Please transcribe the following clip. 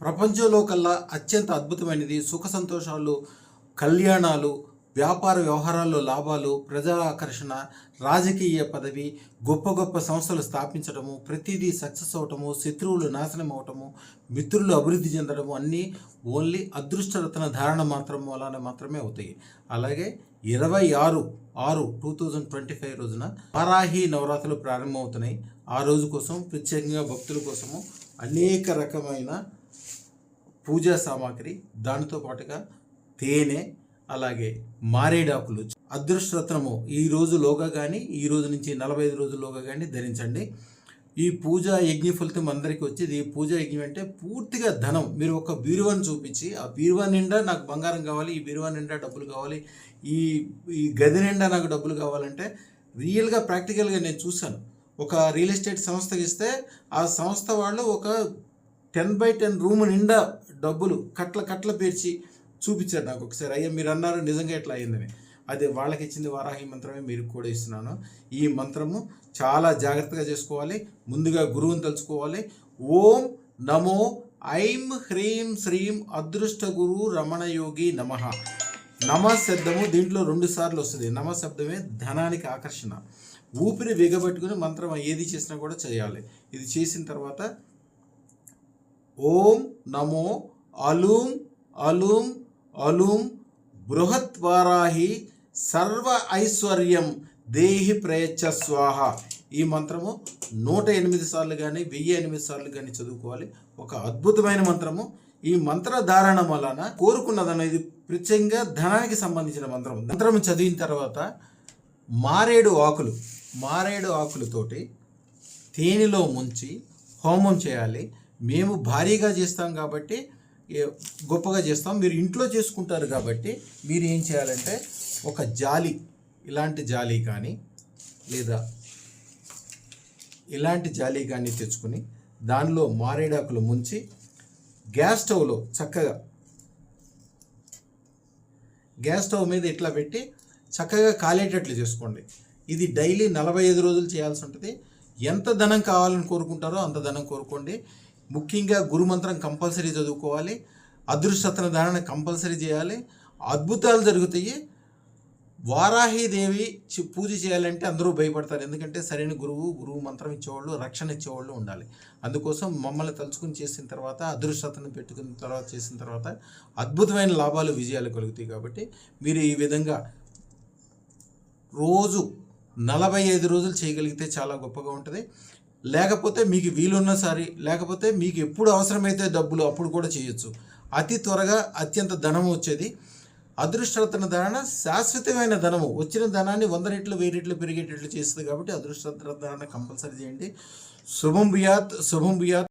ప్రపంచంలో కల్లా అత్యంత అద్భుతమైనది సుఖ సంతోషాలు కళ్యాణాలు వ్యాపార వ్యవహారాల్లో లాభాలు ప్రజా ఆకర్షణ రాజకీయ పదవి గొప్ప గొప్ప సంస్థలు స్థాపించడము ప్రతిదీ సక్సెస్ అవటము శత్రువులు నాశనం అవటము మిత్రులు అభివృద్ధి చెందడము అన్నీ ఓన్లీ అదృష్టరత్న ధారణ మాత్రం వలన మాత్రమే అవుతాయి. అలాగే ఇరవై ఆరు ఆరు టూ థౌజండ్ ట్వంటీ ఫైవ్ రోజున వారాహి నవరాత్రులు ప్రారంభమవుతున్నాయి. ఆ రోజు కోసం ప్రత్యేకంగా భక్తుల కోసము అనేక రకమైన పూజా సామాగ్రి దానితో పాటుగా తేనె అలాగే మారేడాకులు. అదృష్టరత్నము ఈ రోజులోగా కానీ ఈ రోజు నుంచి నలభై ఐదు రోజుల్లోగా కానీ ధరించండి. ఈ పూజా యజ్ఞ ఫలితం అందరికీ వచ్చేది. ఈ పూజా యజ్ఞం అంటే పూర్తిగా ధనం. మీరు ఒక బీరువాని చూపించి ఆ బీరువా నిండా నాకు బంగారం కావాలి ఈ బీరువా నిండా డబ్బులు కావాలి ఈ ఈ గది నిండా నాకు డబ్బులు కావాలంటే రియల్గా ప్రాక్టికల్గా నేను చూశాను. ఒక రియల్ ఎస్టేట్ సంస్థకి ఇస్తే ఆ సంస్థ వాళ్ళు ఒక టెన్ బై టెన్ రూమ్ నిండా డబ్బులు కట్ల కట్ల పేర్చి చూపించారు నాకు ఒకసారి. అయ్యా మీరు అన్నారు నిజంగా ఎట్లా అయిందని అదే వాళ్ళకి ఇచ్చింది వారాహి మంత్రమే మీరు కూడా ఇస్తున్నాను. ఈ మంత్రము చాలా జాగ్రత్తగా చేసుకోవాలి ముందుగా గురువుని తలుచుకోవాలి. ఓం నమో ఐం హ్రీం శ్రీం అదృష్ట గురు రమణయోగి నమ నమ. శబ్దము దీంట్లో రెండు సార్లు వస్తుంది. నమ శబ్దమే ధనానికి ఆకర్షణ. ఊపిరి బిగబెట్టుకుని మంత్రం ఏది చేసినా కూడా చేయాలి. ఇది చేసిన తర్వాత ఓం నమో అలూం అలూం అలూం బృహత్ వారాహి సర్వ ఐశ్వర్యం దేహి ప్రయచ్చ స్వాహ. ఈ మంత్రము నూట ఎనిమిది సార్లు కానీ వెయ్యి ఎనిమిది సార్లు కానీ చదువుకోవాలి. ఒక అద్భుతమైన మంత్రము. ఈ మంత్ర ధారణ వలన కోరుకున్నదనేది ప్రత్యేకంగా ధనానికి సంబంధించిన మంత్రం మంత్రం చదివిన తర్వాత మారేడు ఆకులు మారేడు ఆకులతోటి తేనెలో ముంచి హోమం చేయాలి. మేము భారీగా చేస్తాం కాబట్టి గొప్పగా చేస్తాం. మీరు ఇంట్లో చేసుకుంటారు కాబట్టి మీరు ఏం చేయాలంటే ఒక జాలి ఇలాంటి జాలి కానీ లేదా ఇలాంటి జాలి కానీ తెచ్చుకుని దానిలో మారేడాకులు ముంచి గ్యాస్ స్టవ్లో చక్కగా గ్యాస్ స్టవ్ మీద ఇట్లా పెట్టి చక్కగా కాలేటట్లు చేసుకోండి. ఇది డైలీ నలభై ఐదు రోజులు చేయాల్సి ఉంటుంది. ఎంత ధనం కావాలని కోరుకుంటారో అంత ధనం కోరుకోండి. ముఖ్యంగా గురుమంత్రం కంపల్సరీ చదువుకోవాలి అదృష్టతన ధారణ కంపల్సరీ చేయాలి అద్భుతాలు జరుగుతాయి. వారాహిదేవి పూజ చేయాలంటే అందరూ భయపడతారు. ఎందుకంటే సరైన గురువు గురువు మంత్రం ఇచ్చేవాళ్ళు రక్షణ ఇచ్చేవాళ్ళు ఉండాలి. అందుకోసం మమ్మల్ని తలుచుకుని చేసిన తర్వాత అదృష్టతను పెట్టుకున్న తర్వాత చేసిన తర్వాత అద్భుతమైన లాభాలు విజయాలు కలుగుతాయి కాబట్టి మీరు ఈ విధంగా రోజు నలభై ఐదు రోజులు చేయగలిగితే చాలా గొప్పగా ఉంటుంది. లేకపోతే మీకు వీలున్న సారి లేకపోతే మీకు ఎప్పుడు అవసరమైతే డబ్బులు అప్పుడు కూడా చేయొచ్చు. అతి త్వరగా అత్యంత ధనం వచ్చేది. అదృష్టరత్న ధారణ శాశ్వతమైన ధనము. వచ్చిన ధనాన్ని వంద రెట్లు వెయ్యి రెట్లు పెరిగేటట్లు చేస్తుంది కాబట్టి అదృష్టరత్న ధారణ కంపల్సరీ చేయండి. శుభం బియాత్ శుభం బియాత్